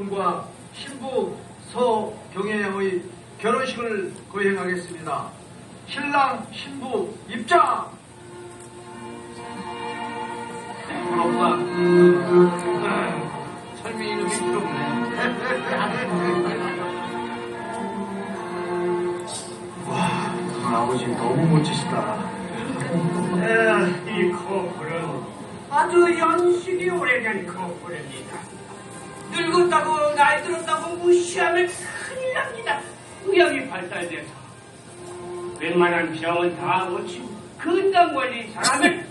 분과 신부 서경혜 양의 결혼식을 거행하겠습니다. 신랑 신부 입장! 부럽다. 삶이 이놈이 부럽네. 와, 오늘 아버지 너무 멋지시다. 이 커플은 아주 연식이 오래된 커플입니다. 늙었다고 나이 들었다고 무시하면 큰일 납니다. 의학이 발달돼서 웬만한 병은 다 고치고 건강 관리 잘하면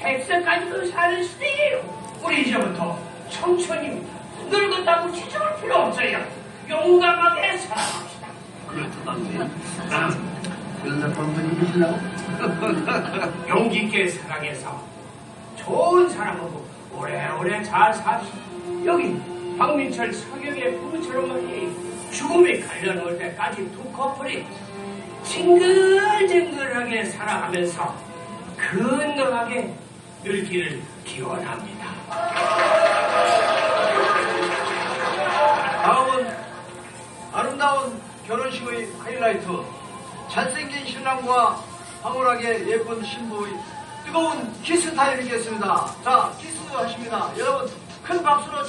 100세까지도 사는 시대예요. 우리 이제부터 청춘입니다. 늙었다고 지쳐올 필요 없어요. 용감하게 살아갑시다. 그렇다던데. 그런데 번번이 계시려고? 용기 있게 사랑해서 좋은 사람하고 오래오래 잘 삽시다. 여기 박민철 서경의 부부처럼 말이 죽음이 갈려놓을 때까지 두 커플이 징글징글하게 살아가면서 건강하게 늙기를 기원합니다. 다음은 아름다운 결혼식의 하이라이트. 잘생긴 신랑과 황홀하게 예쁜 신부의 뜨거운 키스 타임이겠습니다. 자, 키스 하십니다. 여러분, 큰 박수로